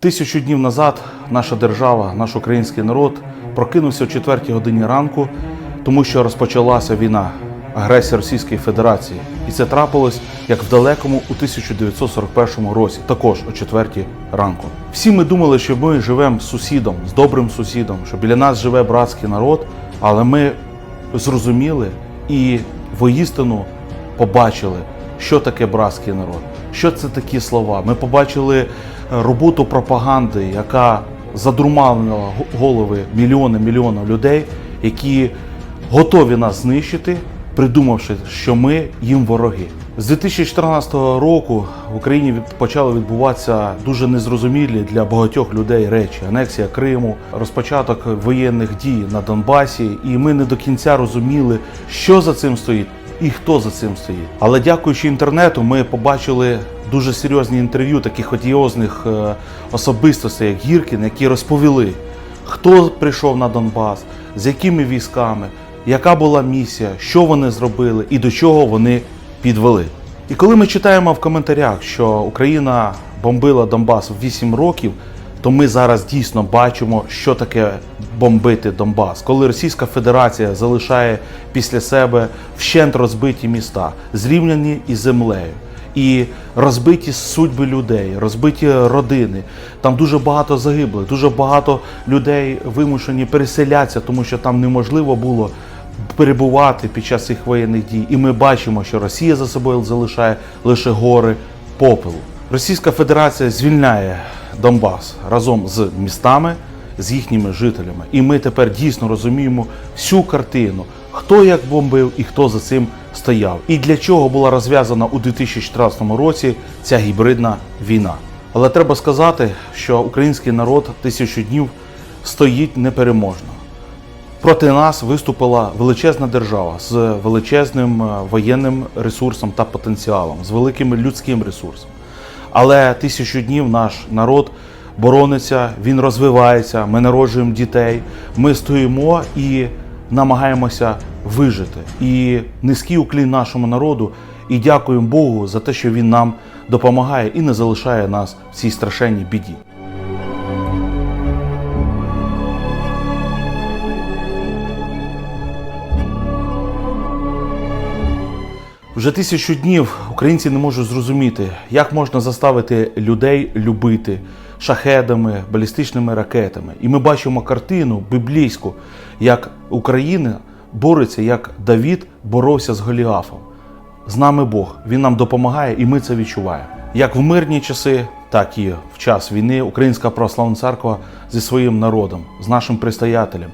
Тисячу днів назад наша держава, наш український народ прокинувся о 4 годині ранку, тому що розпочалася війна, агресія Російської Федерації. І це трапилось як в далекому у 1941 році, також о 4 ранку. Всі ми думали, що ми живемо з сусідом, з добрим сусідом, що біля нас живе братський народ, але ми зрозуміли і воістину побачили, що таке братський народ, що це такі слова. Ми побачили роботу пропаганди, яка задурманила го- голови мільйони мільйонів людей, які готові нас знищити, придумавши, що ми їм вороги. З 2014 року в Україні почали відбуватися дуже незрозумілі для багатьох людей речі: анексія Криму, розпочаток воєнних дій на Донбасі, і ми не до кінця розуміли, що за цим стоїть і хто за цим стоїть. Але дякуючи інтернету, ми побачили дуже серйозні інтерв'ю таких одіозних е, особистостей, як Гіркін, які розповіли, хто прийшов на Донбас, з якими військами, яка була місія, що вони зробили і до чого вони підвели. І коли ми читаємо в коментарях, що Україна бомбила Донбас 8 років, то ми зараз дійсно бачимо, що таке бомбити Донбас, коли Російська Федерація залишає після себе вщент розбиті міста, зрівняні із землею. І розбиті судьби людей, розбиті родини. Там дуже багато загиблих, дуже багато людей вимушені переселятися, тому що там неможливо було перебувати під час цих воєнних дій. І ми бачимо, що Росія за собою залишає лише гори попелу. Російська Федерація звільняє Донбас разом з містами, з їхніми жителями. І ми тепер дійсно розуміємо всю картину, хто як бомбив і хто за цим стояв. І для чого була розв'язана у 2014 році ця гібридна війна. Але треба сказати, що український народ тисячу днів стоїть непереможно. Проти нас виступила величезна держава з величезним е, воєнним ресурсом та потенціалом, з великим людським ресурсом. Але тисячу днів наш народ борониться, він розвивається, ми народжуємо дітей, ми стоїмо і намагаємося вижити. І низький уклін нашому народу, і дякуємо Богу за те, що він нам допомагає і не залишає нас в цій страшенній біді. Вже тисячу днів українці не можуть зрозуміти, як можна заставити людей любити шахедами, балістичними ракетами. І ми бачимо картину біблійську, як Україна бореться, як Давід боровся з Голіафом. З нами Бог, він нам допомагає, і ми це відчуваємо. Як в мирні часи, так і в час війни Українська православна церква зі своїм народом, з нашим пристоятелем.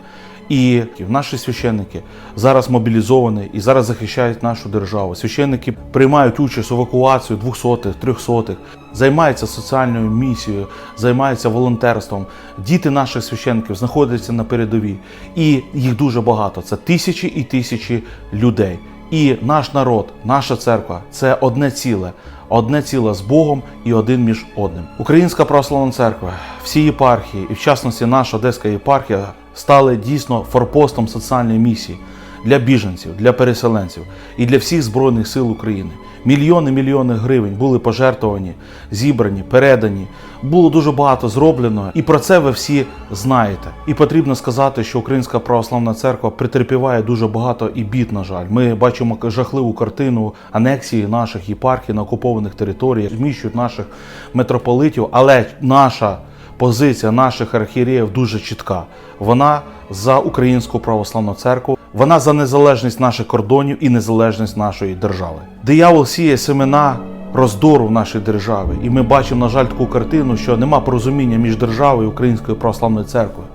І наші священники зараз мобілізовані і зараз захищають нашу державу. Священники приймають участь в евакуації двохсотих, трьохсотих, займаються соціальною місією, займаються волонтерством. Діти наших священників знаходяться на передовій, і їх дуже багато. Це тисячі і тисячі людей. І наш народ, наша церква це одне ціле, одне ціле з Богом і один між одним. Українська православна церква, всі єпархії, і в частності наша Одеська єпархія, стали дійсно форпостом соціальної місії для біженців, для переселенців і для всіх збройних сил України. Мільйони мільйони гривень були пожертвовані, зібрані, передані. Було дуже багато зроблено, і про це ви всі знаєте. І потрібно сказати, що Українська православна церква претерпіває дуже багато і бід. На жаль, ми бачимо жахливу картину анексії наших єпархій на окупованих територіях, зміщують наших митрополитів, але наша позиція наших архієреїв дуже чітка. Вона за українську православну церкву, вона за незалежність наших кордонів і незалежність нашої держави. Диявол сіє семена роздору в нашій державі, і ми бачимо, на жаль, таку картину, що нема порозуміння між державою і українською православною церквою.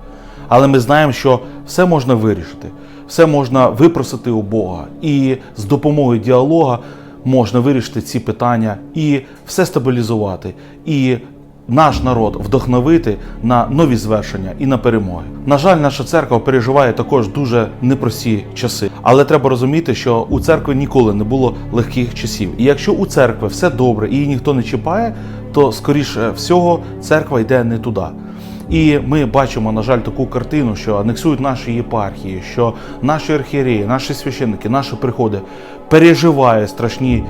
Але ми знаємо, що все можна вирішити, все можна випросити у Бога, і з допомогою діалога можна вирішити ці питання і все стабілізувати. І наш народ вдохновити на нові звершення і на перемоги. На жаль, наша церква переживає також дуже непрості часи, але треба розуміти, що у церкви ніколи не було легких часів. І якщо у церкви все добре і її ніхто не чіпає, то скоріше всього церква йде не туди. І ми бачимо, на жаль, таку картину, що анексують наші єпархії, що наші архієреї, наші священники, наші приходи переживають страшні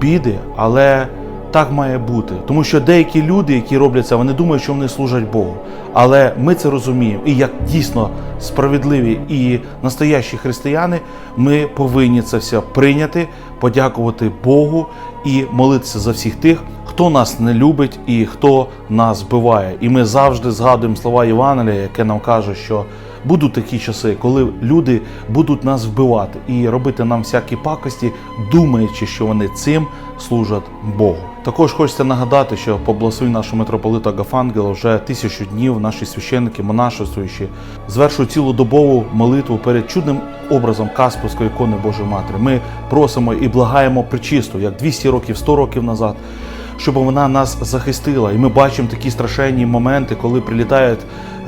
біди, але так має бути. Тому що деякі люди, які роблять це, вони думають, що вони служать Богу. Але ми це розуміємо. І як дійсно справедливі і настоящі християни, ми повинні це все прийняти, подякувати Богу і молитися за всіх тих, хто нас не любить і хто нас вбиває. І ми завжди згадуємо слова Євангелія, яке нам каже, що будуть такі часи, коли люди будуть нас вбивати і робити нам всякі пакості, думаючи, що вони цим служать Богу. Також хочеться нагадати, що по нашого митрополита Гафангела вже тисячу днів наші священники, монашествуючі, звершують цілодобову молитву перед чудним образом Каспорської ікони Божої Матері. Ми просимо і благаємо причисту, як 200 років, 100 років назад щоб вона нас захистила. І ми бачимо такі страшенні моменти, коли прилітають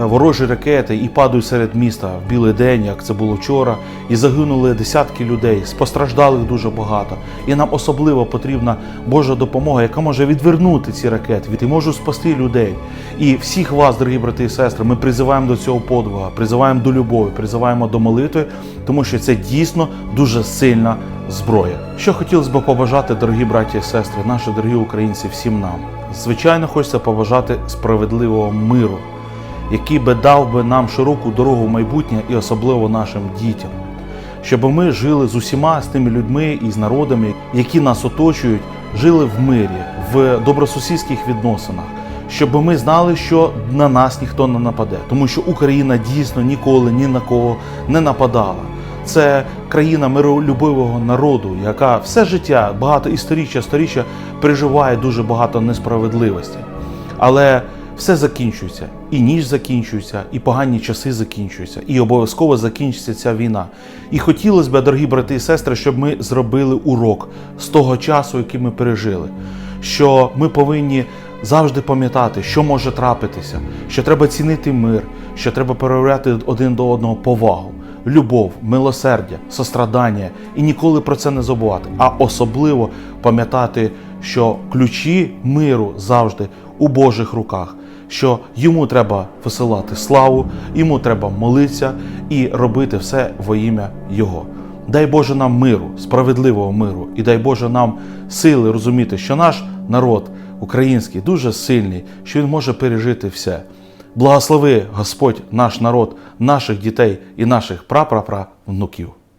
ворожі ракети і падають серед міста в білий день, як це було вчора, і загинули десятки людей, постраждалих дуже багато. І нам особливо потрібна Божа допомога, яка може відвернути ці ракети, від і може спасти людей. І всіх вас, дорогі брати і сестри, ми призиваємо до цього подвига, призиваємо до любові, призиваємо до молитви, тому що це дійсно дуже сильна зброя. Що хотілося б побажати, дорогі браті і сестри, наші дорогі українці, всім нам. Звичайно, хочеться побажати справедливого миру, який би дав би нам широку дорогу майбутнє і особливо нашим дітям. Щоб ми жили з усіма з тими людьми і з народами, які нас оточують, жили в мирі, в добросусідських відносинах, щоб ми знали, що на нас ніхто не нападе, тому що Україна дійсно ніколи ні на кого не нападала. Це країна миролюбивого народу, яка все життя, багато історіччя, сторіччя переживає дуже багато несправедливості. Але все закінчується, і ніч закінчується, і погані часи закінчуються, і обов'язково закінчиться ця війна. І хотілося б, дорогі брати і сестри, щоб ми зробили урок з того часу, який ми пережили. Що ми повинні завжди пам'ятати, що може трапитися, що треба цінити мир, що треба проявляти один до одного повагу любов, милосердя, сострадання і ніколи про це не забувати. А особливо пам'ятати, що ключі миру завжди у Божих руках. Що йому треба висилати славу, йому треба молитися і робити все во ім'я Його. Дай Боже нам миру, справедливого миру, і дай Боже нам сили розуміти, що наш народ український дуже сильний, що він може пережити все. Благослови Господь наш народ, наших дітей і наших прапрапра внуків.